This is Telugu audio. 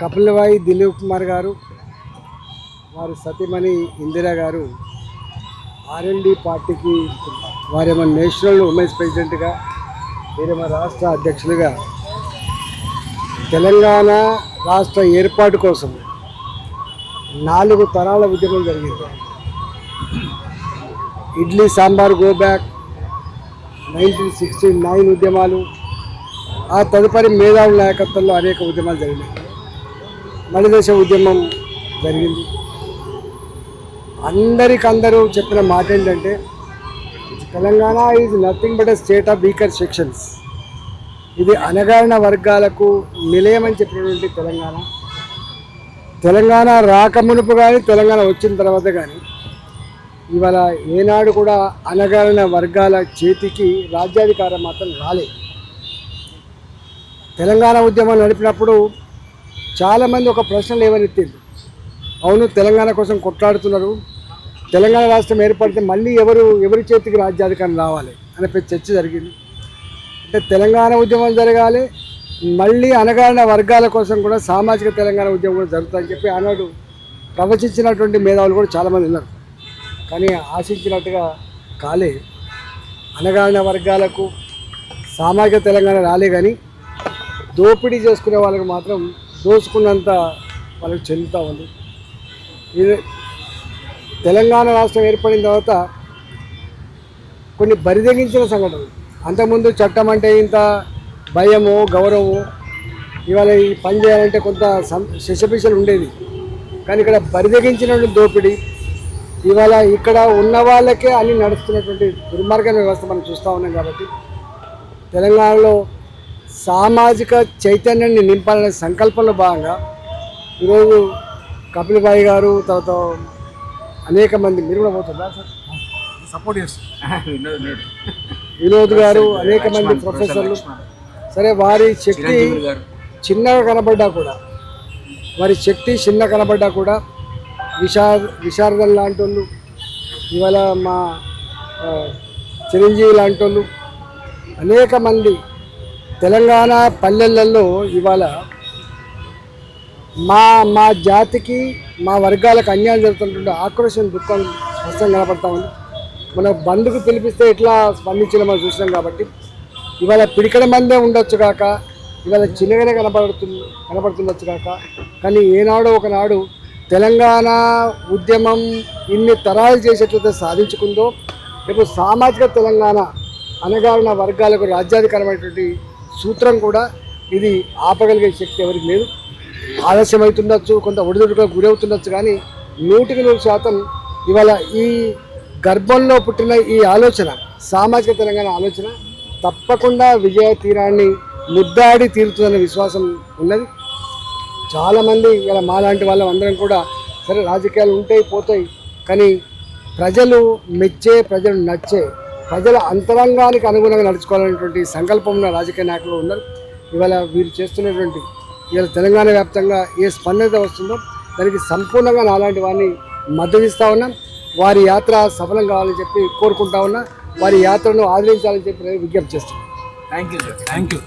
కపిలవాయి దిలీప్ కుమార్ గారు వారి సతీమణి ఇందిరా గారు ఆర్ఎల్డి పార్టీకి వారేమో నేషనల్ ఉమెన్స్ ప్రెసిడెంట్గా వీరేమో రాష్ట్ర అధ్యక్షులుగా తెలంగాణ రాష్ట్ర ఏర్పాటు కోసం నాలుగు తరాల ఉద్యమం జరిగింది. Idli sambar go back nineteen sixty nine ఉద్యమాలు ఆ తదుపరి మేధావుల నాయకత్వంలో అనేక ఉద్యమాలు జరిగినాయి. మలిదశ ఉద్యమం జరిగింది. అందరికందరూ చెప్పిన మాట ఏంటంటే Telangana is nothing but a state of weaker sections ఇది అనగారిన వర్గాలకు నిలయమని చెప్పినటువంటి తెలంగాణ. తెలంగాణ రాకమునుపు కానీ తెలంగాణ వచ్చిన తర్వాత కానీ ఇవాళ ఏనాడు కూడా అనగారిన వర్గాల చేతికి రాజ్యాధికారం మాత్రం రాలేదు. తెలంగాణ ఉద్యమం నడిపినప్పుడు చాలామంది ఒక ప్రశ్న లేవనెత్తింది అవును తెలంగాణ కోసం కొట్లాడుతున్నారు. తెలంగాణ రాష్ట్రం ఏర్పడితే మళ్ళీ ఎవరు ఎవరి చేతికి రాజ్యాధికారం రావాలి అనే పెద్ద చర్చ జరిగింది. అంటే తెలంగాణ ఉద్యమం జరగాలి మళ్ళీ అనగారిన వర్గాల కోసం కూడా సామాజిక తెలంగాణ ఉద్యమం కూడా జరుగుతుందని చెప్పి ఆనాడు ప్రవచించినటువంటి మేధావులు కూడా చాలామంది ఉన్నారు. కానీ ఆశించినట్టుగా కాలే. అనగారిన వర్గాలకు సామాజిక తెలంగాణ రాలే కానీ దోపిడీ చేసుకునే వాళ్ళకి మాత్రం దోచుకున్నంత వాళ్ళకి చెందుతూ ఉంది. ఇది తెలంగాణ రాష్ట్రం ఏర్పడిన తర్వాత కొన్ని బరిదగించిన సంఘటనలు. అంతకుముందు చట్టం అంటే ఇంత భయము గౌరవము ఇవాళ ఈ పని చేయాలంటే కొంత సం శిశపిశలు ఉండేది. కానీ ఇక్కడ బరిదగించిన దోపిడీ ఇవాళ ఇక్కడ ఉన్న వాళ్ళకే అన్ని నడుస్తున్నటువంటి దుర్మార్గ వ్యవస్థ మనం చూస్తూ ఉన్నాం కాబట్టి తెలంగాణలో సామాజిక చైతన్యాన్ని నింపాలనే సంకల్పంలో భాగంగా ఈరోజు కపిల్ భాయ్ గారు తర్వాత అనేక మంది మీరు కూడా పోతుందా సార్? సపోర్ట్ చేస్తాం వినోద్ గారు అనేక మంది ప్రొఫెసర్లు. సరే వారి శక్తి చిన్నగా కనబడ్డా కూడా వారి శక్తి చిన్న కనబడ్డా కూడా విషా విశారదం లాంటి వాళ్ళు ఇవాళ మా చిరంజీవి లాంటి వాళ్ళు అనేక మంది తెలంగాణ పల్లెలలో ఇవాళ మా మా జాతికి మా వర్గాలకు అన్యాయం జరుగుతున్నటువంటి ఆక్రోశం దుఃఖం స్పష్టంగా కనపడతా ఉంది. మన బంధుకు పిలిపిస్తే ఎట్లా స్పందించాలో మనం చూసినాం కాబట్టి ఇవాళ పిడికడ మందే ఉండొచ్చు కాక ఇవాళ చిన్నగానే కనపడుతుంది కనపడుతుండొచ్చు కాక కానీ ఏనాడో ఒకనాడు తెలంగాణ ఉద్యమం ఇన్ని తరాలు చేసేట్లయితే సాధించుకుందో రేపు సామాజిక తెలంగాణ అనగారిన వర్గాలకు రాజ్యాధికారమైనటువంటి సూత్రం కూడా ఇది ఆపగలిగే శక్తి ఎవరికి లేదు. ఆలస్యమవుతుండొచ్చు కొంత ఒడిదుడుకు గురవుతుండొచ్చు కానీ నూటికి నూరు శాతం ఇవాళ ఈ గర్భంలో పుట్టిన ఈ ఆలోచన సామాజిక తెలంగాణ ఆలోచన తప్పకుండా విజయ తీరాన్ని ముద్దాడి తీరుతుందనే విశ్వాసం ఉన్నది. చాలామంది ఇలా మాలాంటి వాళ్ళం అందరం కూడా సరే రాజకీయాలు ఉంటాయి పోతాయి కానీ ప్రజలు మెచ్చే ప్రజలు నచ్చే ప్రజల అంతరంగానికి అనుగుణంగా నడుచుకోవాలనేటువంటి సంకల్పం ఉన్న రాజకీయ నాయకులు ఉన్నారు. ఇవాళ వీరు చేస్తున్నటువంటి ఇవాళ తెలంగాణ వ్యాప్తంగా ఏ స్పందన వస్తుందో దానికి సంపూర్ణంగా నాలాంటి వారిని మద్దతిస్తూ ఉన్నా ఉన్నాం. వారి యాత్ర సఫలం కావాలని చెప్పి కోరుకుంటా ఉన్నా. వారి యాత్రను ఆదరించాలని చెప్పి విజ్ఞప్తి చేస్తున్నాం thank you sir thank you